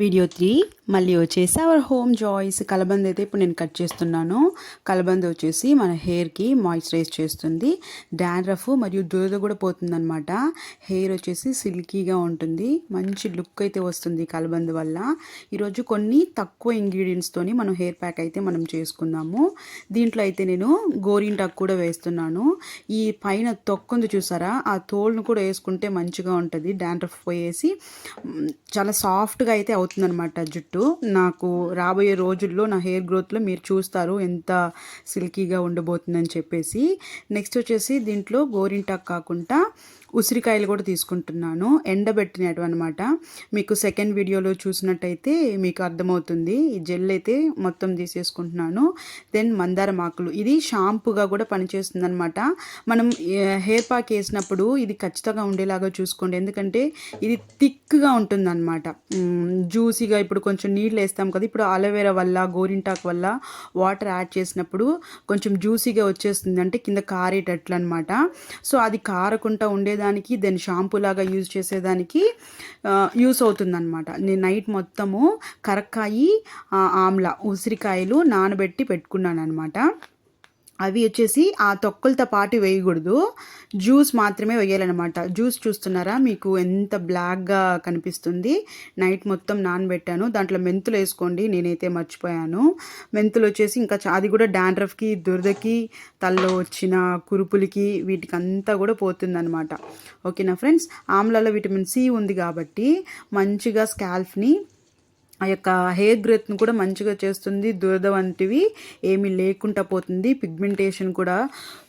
Video three మళ్ళీ వచ్చేసి our home జాయిస్ కలబంద అయితే ఇప్పుడు నేను కట్ చేస్తున్నాను. కలబంద వచ్చేసి మన హెయిర్కి మాయిశ్చరైజ్ చేస్తుంది. డాండ్రఫ్ మరియు దురద కూడా పోతుందన్నమాట. హెయిర్ వచ్చేసి సిల్కీగా ఉంటుంది. మంచి లుక్ అయితే వస్తుంది కలబంద వల్ల. ఈరోజు కొన్ని తక్కువ ఇంగ్రీడియంట్స్తోని మనం హెయిర్ ప్యాక్ అయితే మనం చేసుకుందాము దీంట్లో అయితే నేను గోరింటాకు కూడా వేస్తున్నాను. ఈ పైన తొక్కుంది చూసారా? ఆ తోలును కూడా వేసుకుంటే మంచిగా ఉంటుంది. డాండ్రఫ్ పోయేసి చాలా సాఫ్ట్గా అయితే అవుతుందన్నమాట జుట్టు. నాకు రాబోయే రోజుల్లో నా హెయిర్ గ్రోత్లో మీరు చూస్తారు ఎంత సిల్కీగా ఉండబోతుందని చెప్పేసి. నెక్స్ట్ వచ్చేసి దీంట్లో గోరింటాకు కాకుండా ఉసిరికాయలు కూడా తీసుకుంటున్నాను. ఎండబెట్టినట్టు అనమాట మీకు సెకండ్ వీడియోలో చూసినట్టయితే మీకు అర్థమవుతుంది. ఈ జెల్ అయితే మొత్తం తీసేసుకుంటున్నాను. దెన్ మందారం ఆకులు ఇది షాంపుగా కూడా పనిచేస్తుంది అనమాట మనం హెయిర్ ప్యాక్ వేసినప్పుడు ఇది ఖచ్చితంగా ఉండేలాగా చూసుకోండి. ఎందుకంటే ఇది థిక్గా ఉంటుంది అనమాట జ్యూసీగా ఇప్పుడు కొంచెం నీళ్ళు వేస్తాం కదా. ఇప్పుడు అలోవెరా వల్ల గోరింటాకు వల్ల వాటర్ యాడ్ చేసినప్పుడు కొంచెం జ్యూసీగా వచ్చేస్తుంది అంటే కింద కారేటట్లు అనమాట సో అది కారకుండా చేసేదానికి దెన్ షాంపూ లాగా యూజ్ చేసేదానికి యూస్ అవుతుంది అనమాట నేను నైట్ మొత్తము కరక్కాయి ఆమ్లా ఉసిరికాయలు నానబెట్టి పెట్టుకున్నాను అనమాట అవి వచ్చేసి ఆ తొక్కలతో పాటు వేయకూడదు. జ్యూస్ మాత్రమే వేయాలన్నమాట. జ్యూస్ చూస్తున్నారా? మీకు ఎంత బ్లాక్గా కనిపిస్తుంది. నైట్ మొత్తం నానబెట్టాను. దాంట్లో మెంతులు వేసుకోండి. నేనైతే మర్చిపోయాను. మెంతులు వచ్చేసి ఇంకా అది కూడా డాండ్రఫ్కి దురదకి తలలో వచ్చిన కురుపులకి వీటికి అంతా కూడా పోతుందన్నమాట. ఓకేనా ఫ్రెండ్స్? ఆమ్లాలో విటమిన్ సి ఉంది కాబట్టి మంచిగా స్కాల్ఫ్ని ఆ యొక్క హెయిర్ గ్రోత్ను కూడా మంచిగా చేస్తుంది. దురద వంటివి ఏమీ లేకుండా పోతుంది. పిగ్మెంటేషన్ కూడా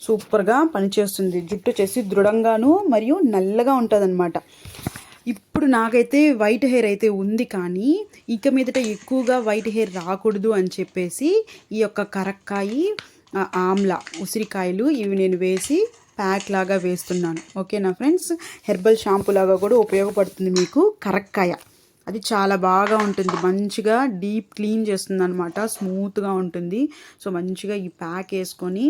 సూపర్గా పనిచేస్తుంది. జుట్టు వచ్చేసి దృఢంగాను మరియు నల్లగా ఉంటుందన్నమాట. ఇప్పుడు నాకైతే వైట్ హెయిర్ అయితే ఉంది కానీ ఇక మీదట ఎక్కువగా వైట్ హెయిర్ రాకూడదు అని చెప్పేసి ఈ యొక్క కరక్కాయి ఆమ్లా ఉసిరికాయలు ఇవి నేను వేసి ప్యాక్ లాగా వేస్తున్నాను. ఓకేనా ఫ్రెండ్స్? హెర్బల్ షాంపూ లాగా కూడా ఉపయోగపడుతుంది మీకు కరక్కాయ. అది చాలా బాగా ఉంటుంది. మంచిగా డీప్ క్లీన్ చేస్తుంది అనమాట స్మూత్గా ఉంటుంది. సో మంచిగా ఈ ప్యాక్ వేసుకొని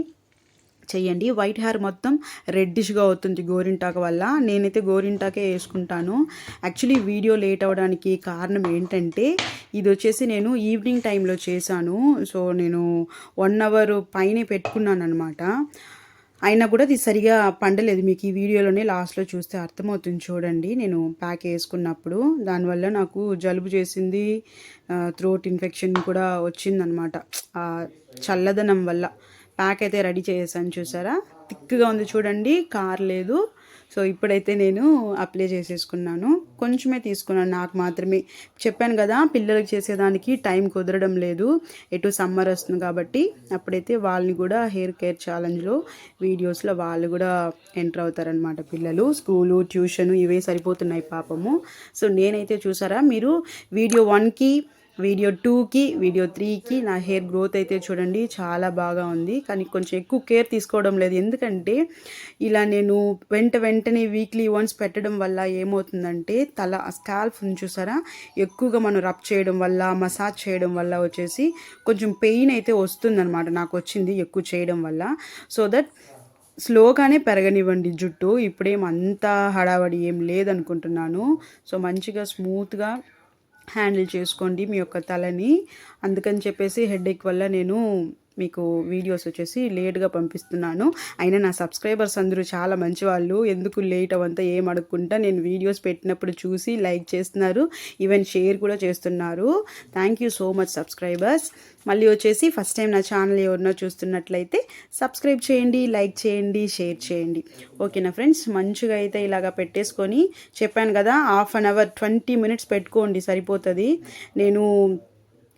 చేయండి. వైట్ హెయిర్ మొత్తం రెడ్డిష్గా అవుతుంది గోరింటాకు వల్ల. నేనైతే గోరింటాకే వేసుకుంటాను. యాక్చువల్లీ వీడియో లేట్ అవ్వడానికి కారణం ఏంటంటే ఇది వచ్చేసి నేను ఈవినింగ్ టైంలో చేశాను. సో నేను వన్ అవర్ పైనే పెట్టుకున్నాను అనమాట అయినా కూడా ఇది సరిగా పండలేదు. మీకు ఈ వీడియోలోనే లాస్ట్లో చూస్తే అర్థమవుతుంది చూడండి. నేను ప్యాక్ వేసుకున్నప్పుడు దానివల్ల నాకు జలుబు చేసింది థ్రోట్ ఇన్ఫెక్షన్ కూడా వచ్చిందనమాట. ఆ చల్లదనం వల్ల ప్యాక్ అయితే రెడీ చేసాను చూసారా? థిక్గా ఉంది చూడండి. కార్ లేదు. సో ఇప్పుడైతే నేను అప్లై చేసేసుకున్నాను. కొంచెమే తీసుకున్నాను. నాకు మాత్రమే. చెప్పాను కదా పిల్లలకి చేసేదానికి టైం కుదరడం లేదు. ఎటు సమ్మర్ వస్తుంది కాబట్టి అప్పుడైతే వాళ్ళని కూడా హెయిర్ కేర్ ఛాలెంజ్లో వీడియోస్లో వాళ్ళు కూడా ఎంటర్ అవుతారనమాట పిల్లలు. స్కూలు ట్యూషన్ ఇవే సరిపోతున్నాయి పాపము. సో నేనైతే చూసారా మీరు వీడియో వన్కి వీడియో టూకి వీడియో త్రీకి నా హెయిర్ గ్రోత్ అయితే చూడండి చాలా బాగా ఉంది. కానీ కొంచెం ఎక్కువ కేర్ తీసుకోవడం లేదు. ఎందుకంటే ఇలా నేను వెంట వెంటనే వీక్లీ వన్స్ పెట్టడం వల్ల ఏమవుతుందంటే తల స్కాల్ఫ్ చూసారా? ఎక్కువగా మనం రబ్ చేయడం వల్ల మసాజ్ చేయడం వల్ల వచ్చేసి కొంచెం పెయిన్ అయితే వస్తుందన్నమాట నాకు వచ్చింది ఎక్కువ చేయడం వల్ల. సో దట్ స్లోగానే పెరగనివ్వండి జుట్టు. ఇప్పుడేం అంత హడావడి ఏం లేదనుకుంటున్నాను. సో మంచిగా స్మూత్గా హ్యాండిల్ చేసుకోండి మీ యొక్క తలని. అందుకని చెప్పేసి హెడేక్ వల్ల నేను మీకు వీడియోస్ వచ్చేసి లేట్గా పంపిస్తున్నాను. అయినా నా సబ్స్క్రైబర్స్ అందరూ చాలా మంచి వాళ్ళు ఎందుకు లేట్ అవంతా ఏం అడగకుండా నేను వీడియోస్ పెట్టినప్పుడు చూసి లైక్ చేస్తున్నారు. ఈవెన్ షేర్ కూడా చేస్తున్నారు. Thank you so much subscribers. మళ్ళీ వచ్చేసి ఫస్ట్ టైం నా ఛానల్ ఎవరినో చూస్తున్నట్లయితే సబ్స్క్రైబ్ చేయండి లైక్ చేయండి షేర్ చేయండి. ఓకేనా ఫ్రెండ్స్? మంచిగా అయితే ఇలాగా పెట్టేసుకొని చెప్పాను కదా half an hour twenty minutes పెట్టుకోండి సరిపోతుంది. నేను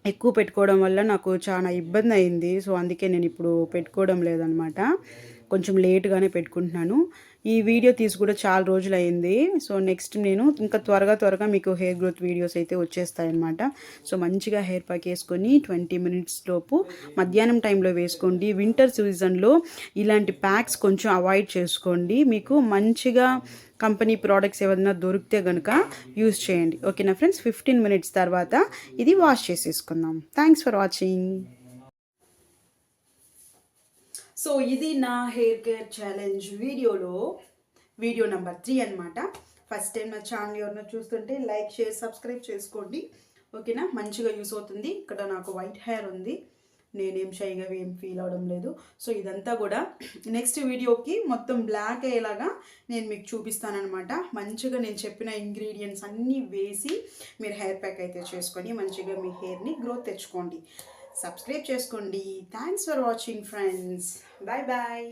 ఎక్కువ పెట్టుకోవడం వల్ల నాకు చాలా ఇబ్బంది అయింది. సో అందుకే నేను ఇప్పుడు పెట్టుకోవడం లేదనమాట. కొంచెం లేట్గానే పెట్టుకుంటున్నాను. ఈ వీడియో తీసి కూడా చాలా రోజులు అయింది సో నెక్స్ట్ నేను ఇంకా త్వరగా త్వరగా మీకు హెయిర్ గ్రోత్ వీడియోస్ అయితే వచ్చేస్తాయన్నమాట. సో మంచిగా హెయిర్ ప్యాక్ వేసుకొని ట్వంటీ మినిట్స్ లోపు మధ్యాహ్నం టైంలో వేసుకోండి. వింటర్ సీజన్లో ఇలాంటి ప్యాక్స్ కొంచెం అవాయిడ్ చేసుకోండి. మీకు మంచిగా కంపెనీ ప్రోడక్ట్స్ ఏమైనా దొరికితే కనుక యూస్ చేయండి. ఓకేనా ఫ్రెండ్స్? ఫిఫ్టీన్ మినిట్స్ తర్వాత ఇది వాష్ చేసేసుకుందాం. Thanks for watching. సో ఇది నా హెయిర్ కేర్ ఛాలెంజ్ వీడియోలో వీడియో నెంబర్ త్రీ అనమాట ఫస్ట్ టైం నా ఛానల్ ఎవరినో చూస్తుంటే లైక్ షేర్ సబ్స్క్రైబ్ చేసుకోండి. ఓకేనా? మంచిగా యూస్ అవుతుంది. ఇక్కడ నాకు వైట్ హెయిర్ ఉంది. నేనేం షైగా ఏం ఫీల్ అవడం లేదు. సో ఇదంతా కూడా నెక్స్ట్ వీడియోకి మొత్తం బ్లాక్ అయ్యేలాగా నేను మీకు చూపిస్తానమాట మంచిగా నేను చెప్పిన ఇంగ్రీడియంట్స్ అన్నీ వేసి మీరు హెయిర్ ప్యాక్ అయితే చేసుకొని మంచిగా మీ హెయిర్ని గ్రోత్ తెచ్చుకోండి. సబ్స్క్రైబ్ చేసుకోండి. Thanks for watching friends bye bye